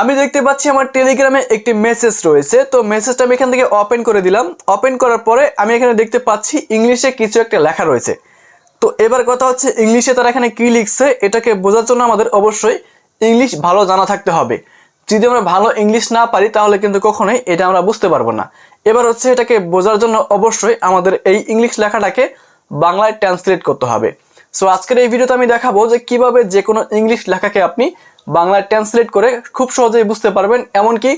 আমি দেখতে পাচ্ছি আমার টেলিগ্রামে একটি মেসেজ রয়েছে। তো মেসেজটা আমি এখান থেকে ওপেন করে দিলাম। ওপেন করার পরে আমি এখানে দেখতে পাচ্ছি ইংলিশে কিছু একটা লেখা রয়েছে। তো এবার কথা হচ্ছে ইংলিশে তারা এখানে কী লিখছে, এটাকে বোঝার জন্য আমাদের অবশ্যই ইংলিশ ভালো জানা থাকতে হবে। যদি আমরা ভালো ইংলিশ না পারি, তাহলে কিন্তু কখনোই এটা আমরা বুঝতে পারব না। এবার হচ্ছে এটাকে বোঝার জন্য অবশ্যই আমাদের এই ইংলিশ লেখাটাকে বাংলায় ট্রান্সলেট করতে হবে। সো আজকের এই ভিডিওতে আমি দেখাবো যে কীভাবে যে কোনো ইংলিশ লেখাকে আপনি বাংলায় ট্রান্সলেট করে খুব সহজেই বুঝতে পারবেন, এমনকি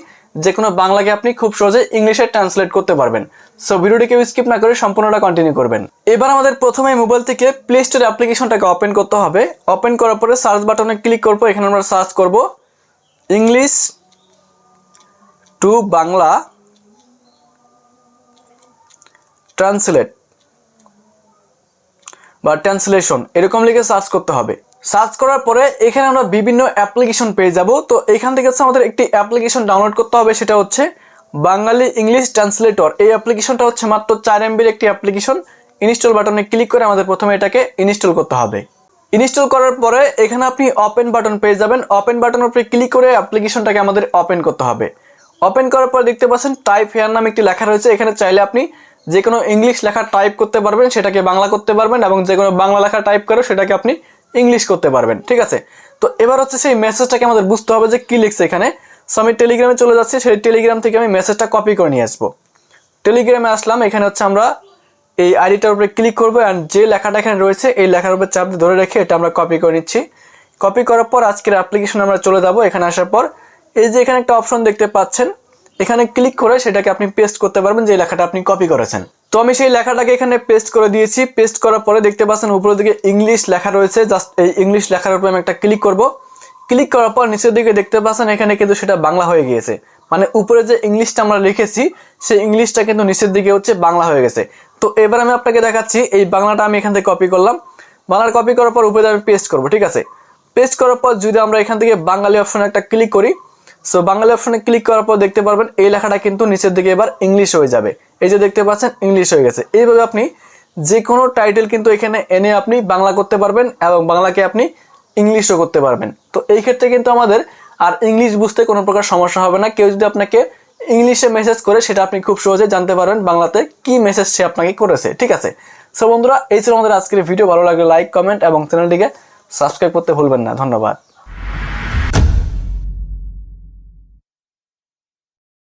যে কোনো বাংলাকে আপনি খুব সহজে ইংলিশে ট্রান্সলেট করতে পারবেন। সো ভিডিওটিকে স্কিপ না করে সম্পূর্ণটা কন্টিনিউ করবেন। এবার আমাদের প্রথমে মোবাইল থেকে প্লে স্টোর অ্যাপ্লিকেশনটাকে ওপেন করতে হবে। ওপেন করার পরে সার্চ বাটনে ক্লিক করব, এখানে আমরা সার্চ করব ইংলিশ টু বাংলা ট্রান্সলেট বা ট্রান্সলেশন এরকম লিখে সার্চ করতে হবে। সার্চ করার পরে এখানে আমরা বিভিন্ন অ্যাপ্লিকেশন পেয়ে যাব। তো এখান থেকে হচ্ছে আমাদের একটি অ্যাপ্লিকেশন ডাউনলোড করতে হবে, সেটা হচ্ছে বাঙালি ইংলিশ ট্রান্সলেটর এই অ্যাপ্লিকেশনটা হচ্ছে মাত্র চার এমবির একটি অ্যাপ্লিকেশন ইনস্টল বাটনে ক্লিক করে আমাদের প্রথমে এটাকে ইনস্টল করতে হবে। ইনস্টল করার পরে এখানে আপনি ওপেন বাটন পেয়ে যাবেন। ওপেন বাটনের উপরে ক্লিক করে অ্যাপ্লিকেশনটাকে আমাদের ওপেন করতে হবে। ওপেন করার পর দেখতে পাচ্ছেন টাইপ হেয়ার নামে একটি লেখা রয়েছে। এখানে চাইলে আপনি যে কোনো ইংলিশ লেখা টাইপ করতে পারবেন, সেটাকে বাংলা করতে পারবেন এবং যে কোনো বাংলা লেখা টাইপ করে সেটাকে আপনি ইংলিশ করতে পারবেন, ঠিক আছে? তো এবার হচ্ছে সেই মেসেজটাকে আমাদের বুঝতে হবে যে কী লিখছে এখানে। সো আমি টেলিগ্রামে চলে যাচ্ছি, সেই টেলিগ্রাম থেকে আমি মেসেজটা কপি করে নিয়ে আসব। টেলিগ্রামে আসলাম, এখানে হচ্ছে আমরা এই আইডিটার উপরে ক্লিক করব অ্যান্ড যে লেখাটা এখানে রয়েছে, এই লেখার উপরে চাপ ধরে রেখে এটা আমরা কপি করে নিচ্ছি। কপি করার পর আজকের অ্যাপ্লিকেশন আমরা চলে যাব, এখানে আসার পর। এই যে এখানে একটা অপশন দেখতে পাচ্ছেন, এখানে ক্লিক করে সেটাকে আপনি পেস্ট করতে পারবেন, যে লেখাটা আপনি কপি করেছেন। তো আমি সেই লেখাটাকে এখানে পেস্ট করে দিয়েছি। পেস্ট করার পরে দেখতে পাচ্ছেন উপরের দিকে ইংলিশ লেখা রয়েছে। জাস্ট এই ইংলিশ লেখার উপরে আমি একটা ক্লিক করব। ক্লিক করার পর নিচের দিকে দেখতে পাচ্ছেন এখানে কিন্তু সেটা বাংলা হয়ে গিয়েছে। মানে উপরে যে ইংলিশটা আমরা লিখেছি, সেই ইংলিশটা কিন্তু নিচের দিকে হচ্ছে বাংলা হয়ে গেছে। তো এবার আমি আপনাকে দেখাচ্ছি, এই বাংলাটা আমি এখান থেকে কপি করলাম। বাংলার কপি করার পর উপরে আমি পেস্ট করব, ঠিক আছে? পেস্ট করার পর যদি আমরা এখান থেকে বাঙালি অপশনে একটা ক্লিক করি সো বাংলা অপশনে ক্লিক করার পর দেখতে পারবেন এই লেখাটা কিন্তু নিচের দিকে এবার ইংলিশ হয়ে যাবে। এই যে দেখতে পাচ্ছেন ইংলিশ হয়ে গেছে। এইভাবে আপনি যে কোনো টাইটেল কিন্তু এখানে এনে আপনি বাংলা করতে পারবেন এবং বাংলাকে আপনি ইংলিশও করতে পারবেন। তো এই ক্ষেত্রে কিন্তু আমাদের আর ইংলিশ বুঝতে কোনো প্রকার সমস্যা হবে না। কেউ যদি আপনাকে ইংলিশে মেসেজ করে, সেটা আপনি খুব সহজে জানতে পারবেন বাংলাতে কি মেসেজ সে আপনাকে করেছে। ঠিক আছে? সো বন্ধুরা, এই ছিল আমাদের আজকের ভিডিও ভালো লাগলে লাইক কমেন্ট এবং চ্যানেলটিকে সাবস্ক্রাইব করতে ভুলবেন না। ধন্যবাদ।